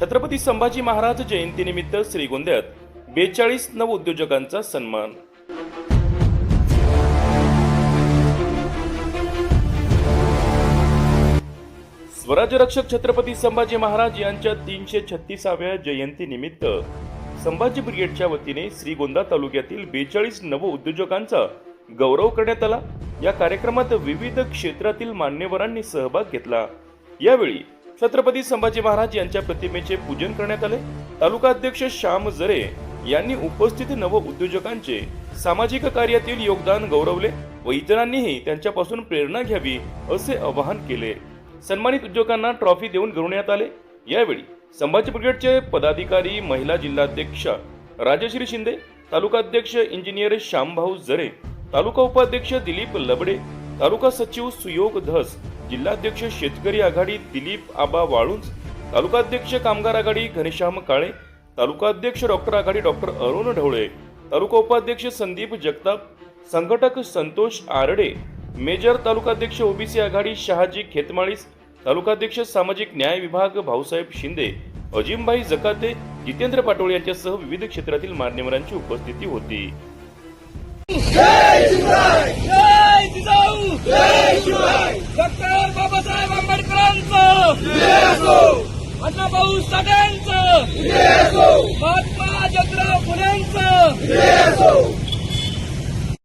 छत्रपती संभाजी महाराज जयंतीनिमित्त श्रीगोंद्यात बेचाळीस नवउद्योजकांचा सन्मान. स्वराज्य रक्षक छत्रपती संभाजी महाराज यांच्या तीनशे छत्तीसाव्या जयंतीनिमित्त संभाजी ब्रिगेडच्या वतीने श्रीगोंदा तालुक्यातील बेचाळीस नवउद्योजकांचा गौरव करण्यात आला. या कार्यक्रमात विविध क्षेत्रातील मान्यवरांनी सहभाग घेतला. यावेळी छत्रपती संभाजी महाराज यांच्या प्रतिमेचे पूजन करण्यात आले. तालुका अध्यक्ष श्याम जरे यांनी उपस्थित नव उद्योजकांचे सामाजिक कार्यातील योगदान गौरवले व इतरांनीही त्यांच्यापासून प्रेरणा घ्यावी असे आवाहन केले. सन्मानित उद्योगांना ट्रॉफी देऊन गौरवण्यात आले. यावेळी संभाजी ब्रिगेडचे पदाधिकारी महिला जिल्हाध्यक्ष राजश्री शिंदे तालुका अध्यक्ष इंजिनियर श्यामभाऊ जरे तालुका उपाध्यक्ष दिलीप लबडे तालुका सचिव सुयोग धस जिल्हाध्यक्ष शेतकरी आघाडी दिलीप आबा वाळुंज तालुकाध्यक्ष कामगार आघाडी घनश्याम काळे तालुकाध्यक्ष डॉक्टर आघाडी डॉक्टर अरुण ढवळे तालुका उपाध्यक्ष संदीप जगताप संघटक संतोष आरडे मेजर तालुकाध्यक्ष ओबीसी आघाडी शहाजी खेतमाळीस तालुकाध्यक्ष सामाजिक न्याय विभाग भाऊसाहेब शिंदे अजिमभाई जकाते जितेंद्र पाटोळे यांच्यासह विविध क्षेत्रातील मान्यवरांची उपस्थिती होती. डॉक्टर बाबासाहेब आंबेडकरांचं. अण्णाभाऊ साठ्यांचं